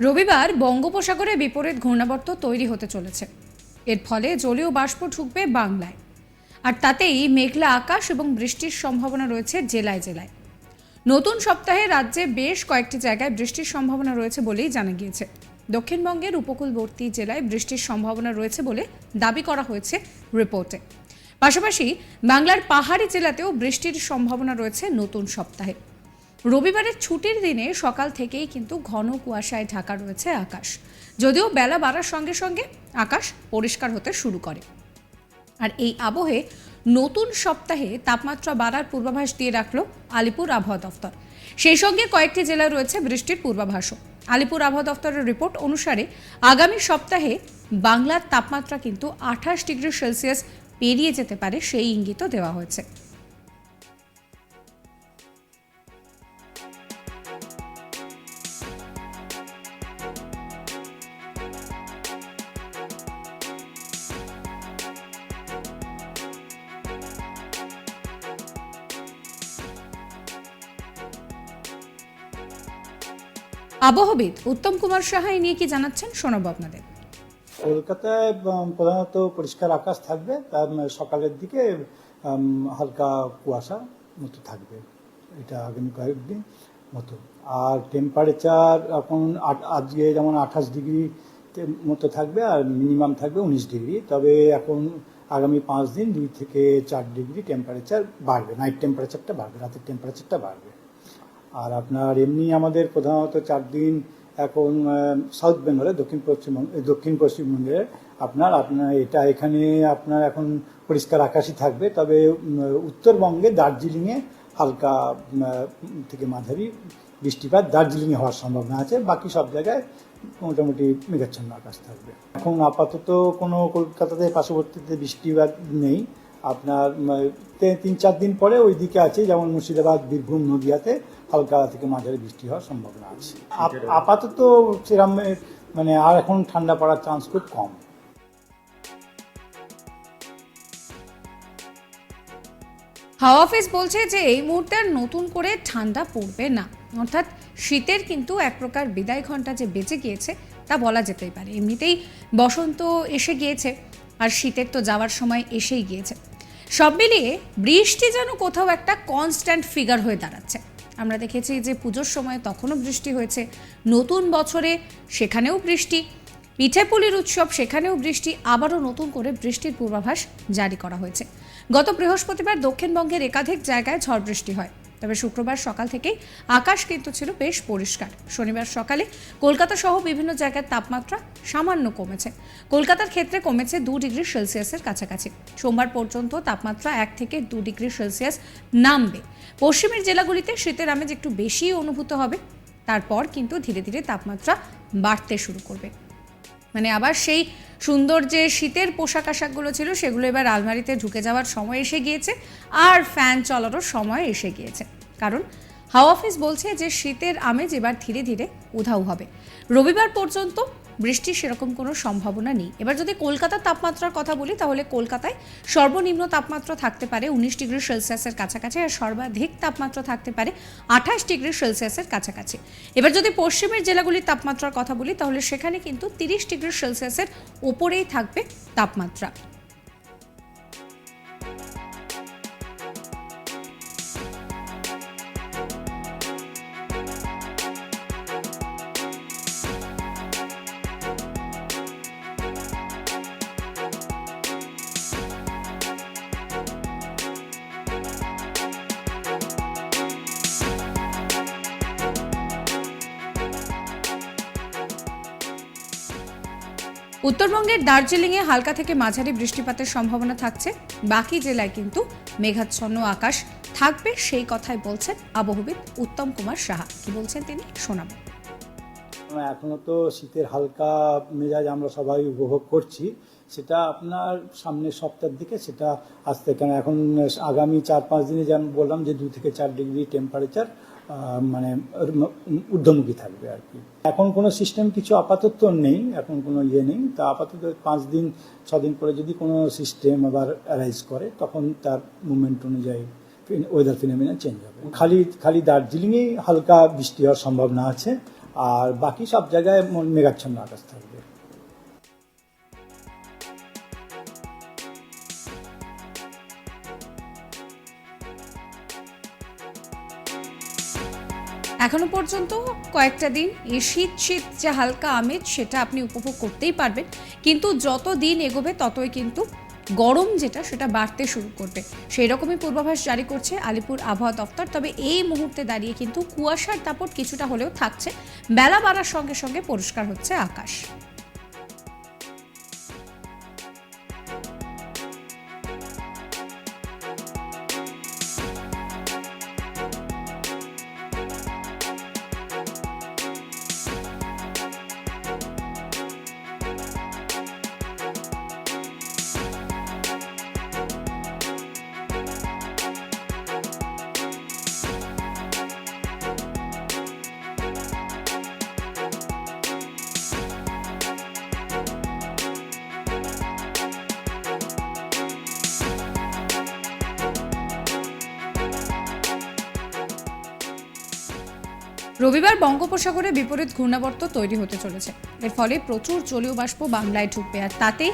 রবিবার বঙ্গোপসাগরে বিপরীত ঘূর্ণাবর্ত তৈরি হতে চলেছে। এর ফলে জলীয় বাষ্প ঢুকবে বাংলায়। আর তাতেই মেঘলা আকাশ এবং বৃষ্টির সম্ভাবনা রয়েছে জেলায় জেলায়। নতুন সপ্তাহে রাজ্যে বেশ কয়েকটি জায়গায় বৃষ্টির সম্ভাবনা রয়েছে বলেই জানা গিয়েছে। দক্ষিণবঙ্গের উপকূলবর্তী জেলায় বৃষ্টির সম্ভাবনা রয়েছে বলে দাবি করা হয়েছে রিপোর্টে। পাশাপাশি বাংলার পাহাড়ি জেলাতেও বৃষ্টির সম্ভাবনা রয়েছে নতুন সপ্তাহে। রবিবারের ছুটির দিনে সকাল থেকেই কিন্তু ঘন কুয়াশায় ঢাকা রয়েছে আকাশ। যদিও বেলা বাড়ার সঙ্গে সঙ্গে আকাশ পরিষ্কার হতে শুরু করে। আর এই আবহে নতুন সপ্তাহে তাপমাত্রা বাড়ার পূর্বাভাস দিয়ে রাখল আলিপুর আবহাওয়া দফতর। সেই সঙ্গে কয়েকটি জেলায় রয়েছে বৃষ্টির পূর্বাভাসও। আলিপুর আবহাওয়া দফতরের রিপোর্ট অনুসারে আগামী সপ্তাহে বাংলার তাপমাত্রা কিন্তু আঠাশ ডিগ্রি সেলসিয়াস পেরিয়ে যেতে পারে সেই ইঙ্গিতও দেওয়া হয়েছে। আবহবিদ উত্তম কুমার সাহা এই নিয়ে কি জানাচ্ছেন শোনাবো আপনাদের। কলকাতায় প্রধানত পরিষ্কার আকাশ থাকবে, তার সকালের দিকে হালকা কুয়াশা মতো থাকবে। এটা আগামী কয়েকদিন মতো। আর টেম্পারেচার এখন আজকে যেমন আঠাশ ডিগ্রি মতো থাকবে, আর মিনিমাম থাকবে উনিশ ডিগ্রি। তবে এখন আগামী পাঁচ দিন দুই থেকে চার ডিগ্রি টেম্পারেচার বাড়বে। নাইট টেম্পারেচারটা বাড়বে, রাতের টেম্পারেচারটা বাড়বে। আর আপনার এমনি আমাদের প্রধানত চার দিন এখন সাউথ বেঙ্গলে দক্ষিণ পশ্চিমবঙ্গ দক্ষিণ পশ্চিমবঙ্গে আপনার আপনার এটা এখানে আপনার এখন পরিষ্কার আকাশই থাকবে, তবে উত্তরবঙ্গে দার্জিলিংয়ে হালকা থেকে মাঝারি বৃষ্টিপাত দার্জিলিংয়ে হওয়ার সম্ভাবনা আছে, বাকি সব জায়গায় মোটামুটি মেঘাচ্ছন্ন আকাশ থাকবে। এখন আপাতত কোনো কলকাতাতে পার্শ্ববর্তীতে বৃষ্টিপাত নেই আপনার তে- তিন চার দিন পরে ওই দিকে আছে যেমন মুর্শিদাবাদ বীরভূম নদিয়াতে হালকা থেকে মাঝারি বৃষ্টি হওয়ার সম্ভাবনা আছে। আপাতত সেরকম মানে আর এখন ঠান্ডা পড়ার চান্স খুব কম। হাওয়া অফিস বলছে যে এই মুহূর্তে আর নতুন করে ঠান্ডা পড়বে না। অর্থাৎ শীতের কিন্তু এক প্রকার বিদায় ঘণ্টা যে বেঁচে গিয়েছে তা বলা যেতেই পারে। এমনিতেই বসন্ত এসে গিয়েছে আর শীতের তো যাওয়ার সময় এসেই গিয়েছে। সব মিলিয়ে বৃষ্টি যেন কোথাও একটা কনস্ট্যান্ট ফিগার হয়ে দাঁড়াচ্ছে। আমরা দেখেছি যে পুজোর সময় তখনও বৃষ্টি হয়েছে। নতুন বছরে সেখানেও বৃষ্টি। পিঠেপুলির উৎসব, সেখানেও বৃষ্টি। আবারও নতুন করে বৃষ্টির পূর্বাভাস জারি করা হয়েছে। গত বৃহস্পতিবার দক্ষিণবঙ্গের একাধিক জায়গায় ঝড় বৃষ্টি হয়। তবে শুক্রবার সকাল থেকেই আকাশ কিন্তু ছিল বেশ পরিষ্কার। শনিবার সকালে কলকাতা সহ বিভিন্ন জায়গার তাপমাত্রা সামান্য কমেছে। কলকাতার ক্ষেত্রে কমেছে দু ডিগ্রি সেলসিয়াসের কাছাকাছি। সোমবার পর্যন্ত তাপমাত্রা এক থেকে দু ডিগ্রি সেলসিয়াস নামবে। পশ্চিমের জেলাগুলিতে শীতের আমেজ একটু বেশি অনুভূত হবে। তারপর কিন্তু ধীরে ধীরে তাপমাত্রা বাড়তে শুরু করবে। মানে আবার সেই সুন্দর যে শীতের পোশাক আশাকগুলো ছিল, সেগুলো এবার আলমারিতে ঢুকে যাওয়ার সময় এসে গিয়েছে আর ফ্যান চলারও সময় এসে গিয়েছে। কারণ হাওয়া অফিস বলছে যে শীতের আমেজ এবার ধীরে ধীরে উধাও হবে। রবিবার পর্যন্ত বৃষ্টির সেরকম কোনো সম্ভাবনা নেই। এবার যদি কলকাতার তাপমাত্রার কথা বলি, তাহলে কলকাতায় সর্বনিম্ন তাপমাত্রা থাকতে পারে উনিশ ডিগ্রি সেলসিয়াসের কাছাকাছি আর সর্বাধিক তাপমাত্রা থাকতে পারে আঠাশ ডিগ্রি সেলসিয়াসের কাছাকাছি। এবার যদি পশ্চিমের জেলাগুলির তাপমাত্রার কথা বলি, তাহলে সেখানে কিন্তু তিরিশ ডিগ্রি সেলসিয়াসের ওপরেই থাকবে তাপমাত্রা। উত্তরবঙ্গের দার্জিলিংয়ে হালকা থেকে মাঝারি বৃষ্টিপাতের সম্ভাবনা থাকছে। বাকি জেলায় কিন্তু মেঘাচ্ছন্ন আকাশ থাকবে, সেই কথাই বলছেন আবহবিদ উত্তম কুমার সাহা। কি বলছেন তিনি? শোনাবো। এখনও তো শীতের হালকা মেজাজ আমরা সবাই উপভোগ করছি। সেটা আপনার সামনের সপ্তাহের দিকে, সেটা আসতে কেন এখন আগামী চার পাঁচ দিনে যেমন বললাম যে দু থেকে চার ডিগ্রি টেম্পারেচার মানে ঊর্ধ্বমুখী থাকবে আর কি। এখন কোনো সিস্টেম কিছু আপাতত নেই, এখন কোনো ইয়ে নেই। তা আপাতত পাঁচ দিন, ছ দিন পরে যদি কোনো সিস্টেম আবার অ্যারাইজ করে, তখন তার মুভমেন্ট অনুযায়ী ওয়েদার ফিনোমিনা চেঞ্জ হবে। খালি খালি দার্জিলিংয়েই হালকা বৃষ্টি হওয়ার সম্ভাবনা আছে, আর বাকি সব জায়গায় মেঘাচ্ছন্ন আকাশ থাকবে। এখনও পর্যন্ত কয়েকটা দিন এই শীত শীত যে হালকা আমেজ সেটা আপনি উপভোগ করতেই পারবেন। কিন্তু যত দিন এগোবে ততই কিন্তু গরম যেটা সেটা বাড়তে শুরু করবে। সেই রকমই পূর্বাভাস জারি করছে আলিপুর আবহাওয়া দফতর তবে এই মুহূর্তে দাঁড়িয়ে কিন্তু কুয়াশার তাপট কিছুটা হলেও থাকছে। বেলা বাড়ার সঙ্গে সঙ্গে পরিষ্কার হচ্ছে আকাশ। রবিবার বঙ্গোপসাগরে বিপরীত ঘূর্ণাবর্ত তৈরি হতে চলেছে। এর ফলে প্রচুর জলীয় বাষ্প বাংলায় ঢুকবে আর তাতেই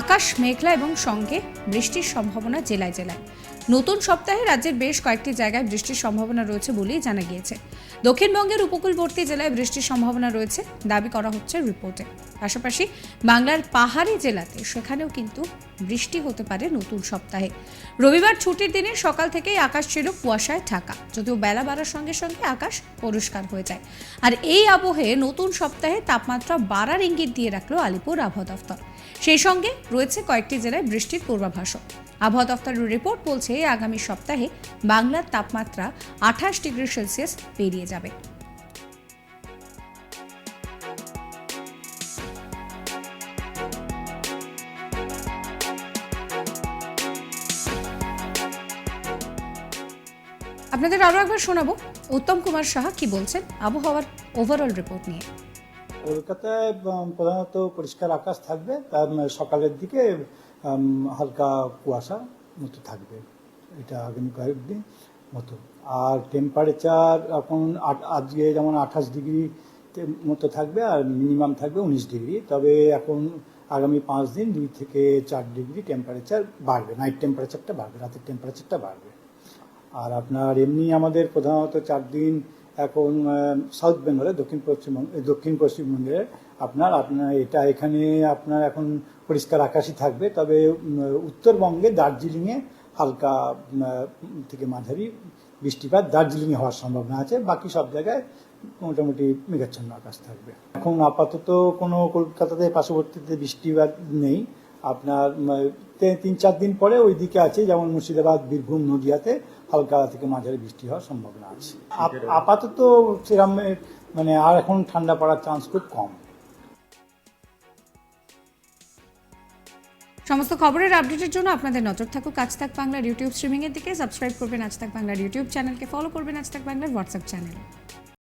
আকাশ মেঘলা এবং সঙ্গে বৃষ্টির সম্ভাবনা জেলায় জেলায়। নতুন সপ্তাহে রাজ্যের বেশ কয়েকটি জায়গায় বৃষ্টির সম্ভাবনা রয়েছে বলেই জানা গিয়েছে। দক্ষিণবঙ্গের উপকূলবর্তী জেলায় বৃষ্টির সম্ভাবনা রয়েছে। দাবি করা হচ্ছে রিপোর্টে। পাশাপাশি বাংলার পাহাড়ি জেলাতে সেখানেও কিন্তু বৃষ্টি হতে পারে নতুন সপ্তাহে। রবিবার ছুটির দিনে সকাল থেকেই আকাশ ছিল কুয়াশায় ঢাকা, যদিও বেলা বাড়ার সঙ্গে সঙ্গে আকাশ পরিষ্কার হয়ে যায়। আর এই আবহে নতুন সপ্তাহে তাপমাত্রা বাড়ার ইঙ্গিত দিয়ে রাখল আলিপুর আবহাওয়া দফতর সেই সঙ্গে রয়েছে কয়েকটি জেলায় বৃষ্টির পূর্বাভাসও। আবহাওয়া দফতরের রিপোর্ট বলছে, আগামী সপ্তাহে বাংলার তাপমাত্রা আঠাশ ডিগ্রি সেলসিয়াস পেরিয়ে যাবে। আপনাদের আরও একবার শোনাবো, উত্তম কুমার সাহা কি বলছেন আবহাওয়ার ওভারঅল রিপোর্ট নিয়ে? কলকাতায় প্রধানত পরিষ্কার আকাশ থাকবে, তার, সকালের দিকে হালকা কুয়াশা মতো থাকবে। এটা আগামী কয়েকদিন মতো। আর টেম্পারেচার এখন আজকে যেমন আঠাশ ডিগ্রি মতো থাকবে আর মিনিমাম থাকবে উনিশ ডিগ্রি। তবে এখন আগামী পাঁচ দিন দুই থেকে চার ডিগ্রি টেম্পারেচার বাড়বে। নাইট টেম্পারেচারটা বাড়বে, রাতের টেম্পারেচারটা বাড়বে। আর আপনার এমনি আমাদের প্রধানত চার দিন এখন সাউথ বেঙ্গলে দক্ষিণ পশ্চিমবঙ্গ দক্ষিণ পশ্চিমবঙ্গে আপনার আপনার এটা এখানে আপনার এখন পরিষ্কার আকাশই থাকবে তবে উত্তরবঙ্গে দার্জিলিংয়ে হালকা থেকে মাঝারি বৃষ্টিপাত দার্জিলিংয়ে হওয়ার সম্ভাবনা আছে বাকি সব জায়গায় মোটামুটি মেঘাচ্ছন্ন আকাশ থাকবে। এখন আপাতত কোনো কলকাতাতে পার্শ্ববর্তীতে বৃষ্টিপাত নেই। আপনার তিন চার দিন পরে ওই দিকে আছে যেমন মুর্শিদাবাদ বীরভূম নদিয়াতে হালকা থেকে মাঝারি বৃষ্টি হওয়ার সম্ভাবনা আছে। আপাতত সেরকম মানে আর এখন ঠান্ডা পড়ার চান্স খুব কম। সমস্ত খবরের আপডেটের জন্য আপনাদের নজর থাকুক আজ থাক বাংলার ইউটিউব স্ট্রিমিংয়ের দিকে। সাবস্ক্রাইব করবেন আজ থাক বাংলার ইউটিউব চ্যানেলকে। ফলো করবেন আজ থাক বাংলার হোয়াটসঅ্যাপ চ্যানেল।